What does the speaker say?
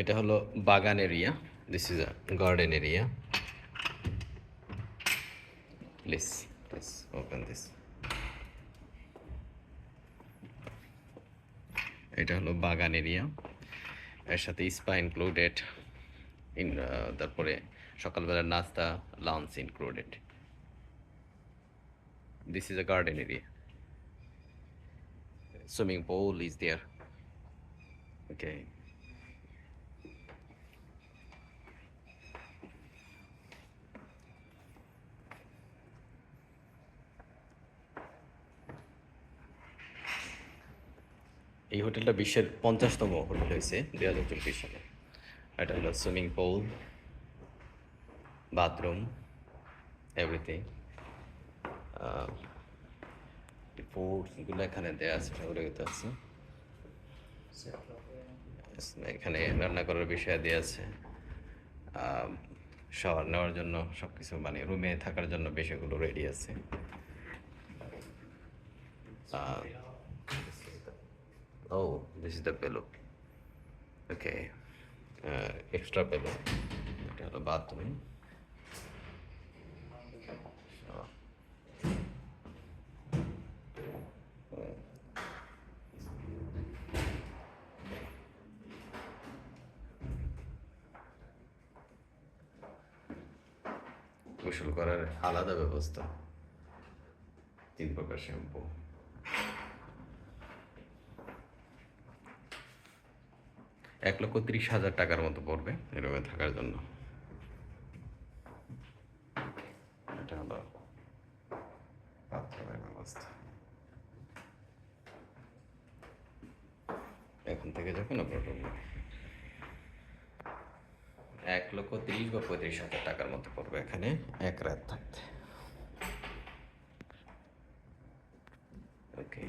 এটা হলো বাগান area. This is a garden area please please open this এটা হলো বাগান এরিয়া। এর সাথে স্পা ইনক্লুডেড ইন তারপরে সকালবেলার নাস্তা lunch included this is a garden area swimming pool is there okay এই হোটেলটা বিশ্বের পঞ্চাশতম হোটেল হয়েছে দুই হাজার চব্বিশ সালে। এটা হলো সুইমিং পুল, বাথরুম এভরিথিং ফুডসগুলো এখানে দেওয়া আছে, ওগুলো আছে। এখানে রান্না করার বিষয় দেওয়া আছে। শাওয়ার নেওয়ার জন্য সব কিছু মানে রুমে থাকার জন্য বিষয়গুলো রেডি আছে। ও দিস ইজ দ্য পেল ওকে এক্সট্রা পেল এটা হলো বাথরুম গোসল করার আলাদা ব্যবস্থা। তিন প্রকার শ্যাম্পু। এক লক্ষ ত্রিশ হাজার টাকার মতো পড়বে এরকম থাকার জন্য। এটা হলো বাথরুমের এখন থেকে যখন আপনার ঢুকবেন এক লক্ষ তিরিশ বা পঁয়ত্রিশ হাজার টাকার মতো পড়বে এখানে, এক রাত থাকতে। ওকে